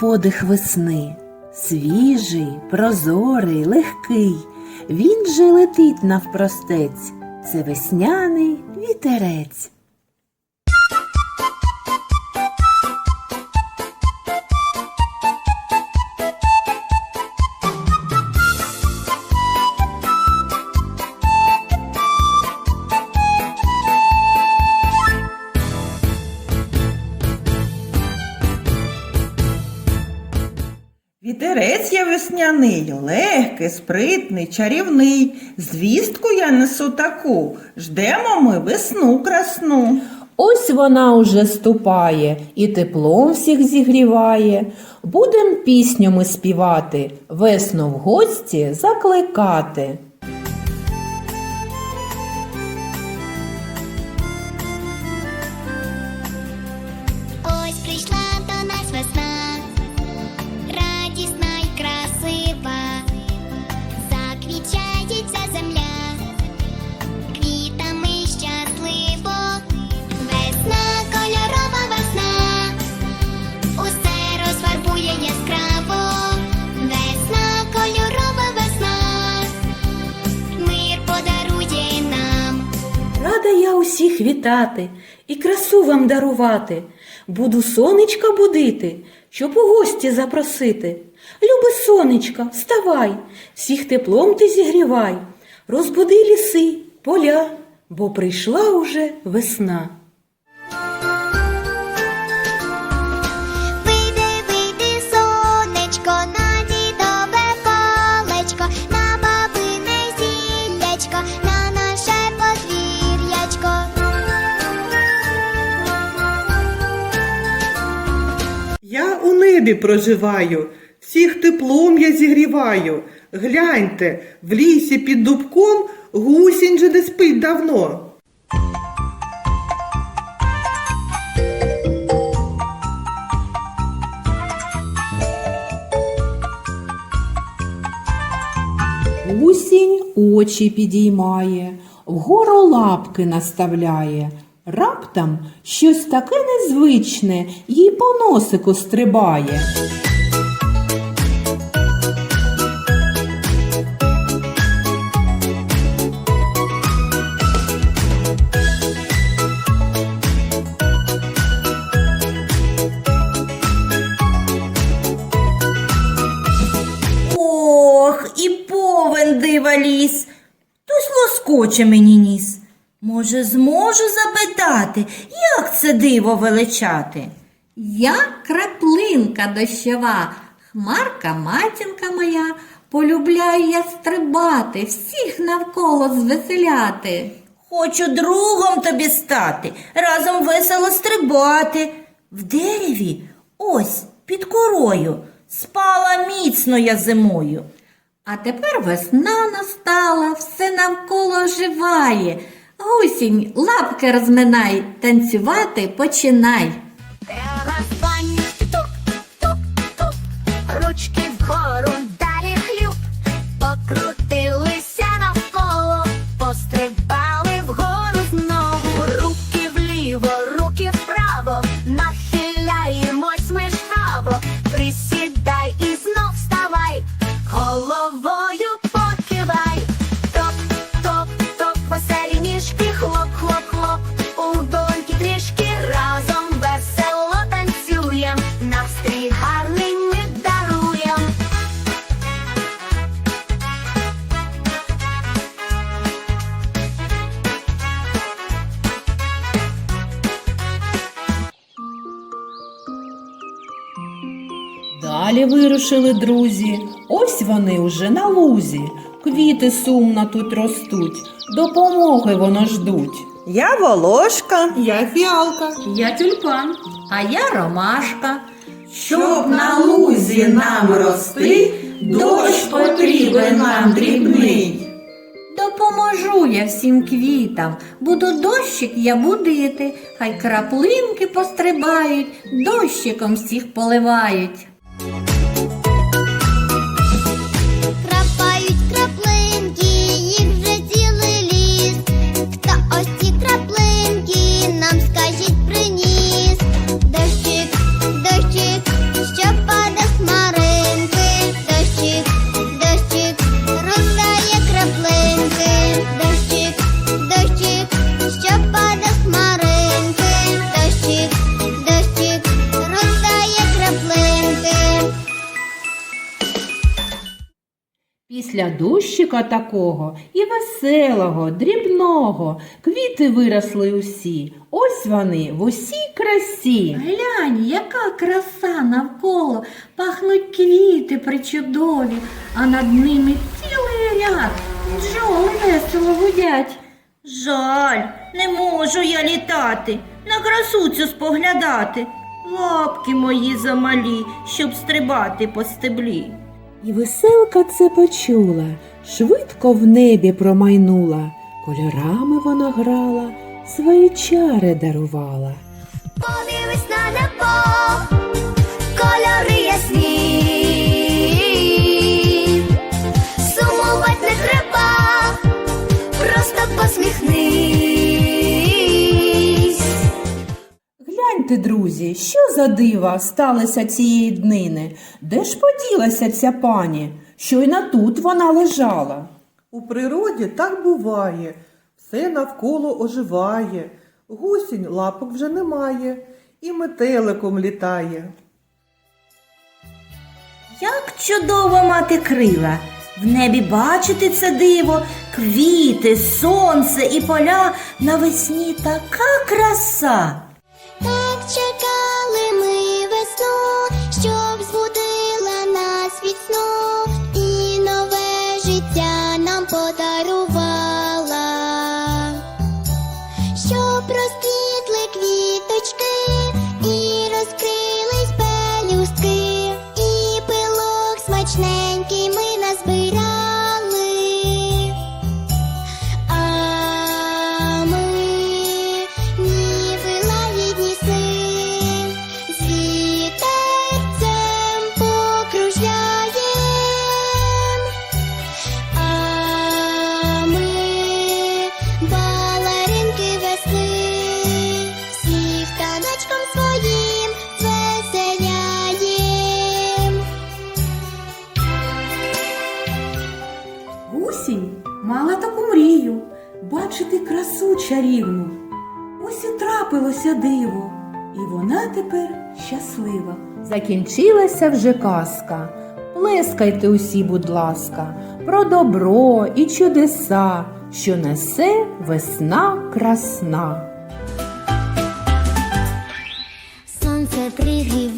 Подих весни? Свіжий, прозорий, легкий. Він же летить навпростець. Це весняний вітерець. Весняний, легкий, спритний, чарівний. Звістку я несу таку, ждемо ми весну красну. Ось вона уже ступає і теплом всіх зігріває. Будем пісню ми співати, весну в гості закликати. Усіх вітати і красу вам дарувати. Буду сонечка будити, щоб у гості запросити. Любе сонечка, вставай, всіх теплом ти зігрівай, розбуди ліси, поля, бо прийшла уже весна. Небі проживаю, всіх теплом я зігріваю. Гляньте, в лісі під дубком гусінь же не спить давно. Гусінь очі підіймає, вгору лапки наставляє. Раптом щось таке незвичне їй по носику стрибає. Ох, і повен дива ліс. Хтось лоскоче мені ніс. Може, зможу запитати, як це диво величати? Я краплинка дощова, хмарка матінка моя, полюбляю я стрибати, всіх навколо звеселяти. Хочу другом тобі стати, разом весело стрибати. В дереві, ось під корою, спала міцно я зимою. А тепер весна настала, все навколо оживає. Гусінь, лапки розминай, танцювати починай. Далі вирушили друзі. Ось вони уже на лузі. Квіти сумно тут ростуть, допомоги воно ждуть. Я волошка, Я фіалка. Я тюльпан, а я ромашка. щоб на лузі нам рости, дощ потрібен нам дрібний. Допоможу я всім квітам, буду дощик я будити, хай краплинки пострибають, дощиком всіх поливають. Після дощика такого і веселого, дрібного, квіти виросли усі. Ось вони в усій красі. Глянь, яка краса навколо, пахнуть квіти причудові, а над ними цілий ряд бджоли весело гудять. Жаль, не можу я літати, на красу цю споглядати. Лапки мої замалі, щоб стрибати по стеблі. І веселка це почула, швидко в небі промайнула, кольорами вона грала, свої чари дарувала. Гляньте, друзі, що за дива сталося цієї днини? Де ж поділася ця пані? Щойно тут вона лежала. У природі так буває, все навколо оживає, гусінь лапок вже немає, і метеликом літає. Як чудово мати крила, в небі бачити це диво, квіти, сонце і поля навесні така краса. Красу чарівну. Ось і трапилося диво, і вона тепер щаслива. Закінчилася вже казка. Плескайте усі, будь ласка, про добро і чудеса, що несе весна красна. Сонце пригріває.